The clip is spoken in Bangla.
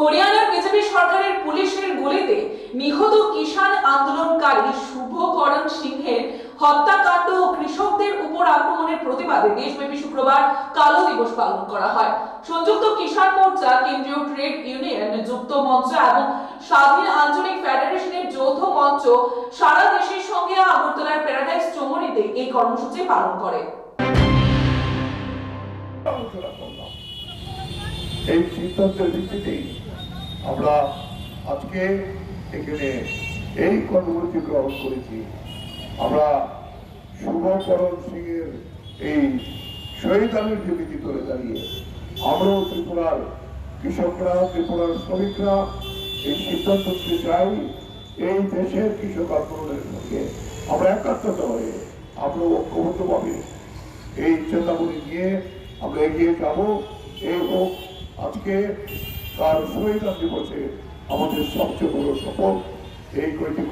হরিয়ানার বিজেপি সরকারের পুলিশের গুলিতে নিহত কিষাণ আন্দোলনকারী শুভকরণ সিংহের হত্যাকাণ্ড ও কৃষকদের উপর আক্রমণের প্রতিবাদে দেশব্যাপী শুক্রবার কালো দিবস পালন করা হয়। সংযুক্ত কিষাণ মোর্চা, কেন্দ্রীয় ট্রেড ইউনিয়ন, যুক্ত মঞ্চ এবং স্বাধীন আঞ্চলিক ফেডারেশনের যৌথ মঞ্চ সারা দেশের সঙ্গে আগরতলার প্যারাডাইস চৌমুনিতে এই কর্মসূচি পালন করে। এই সিদ্ধান্তের ভিত্তিতেই আমরা আজকে এখানে এই কর্মসূচি গ্রহণ করেছি। আমরা শুভকরণ সিং এর এই শহীদানের জমিতে করে দাঁড়িয়ে আমরাও ত্রিপুরার কৃষকরা, ত্রিপুরার শ্রমিকরা এই সিদ্ধান্ত নিতে চাই, এই দেশের কৃষক আন্দোলনের সঙ্গে আমরা একাত্মতা হয়ে, আমরা ঐক্যবদ্ধভাবে এই চেতাবনী নিয়ে আমরা এগিয়ে যাব। এই হোক, আজকে তার শহীদ দিবসে আমাদের সবচেয়ে বড় সফল এই কয়েকটি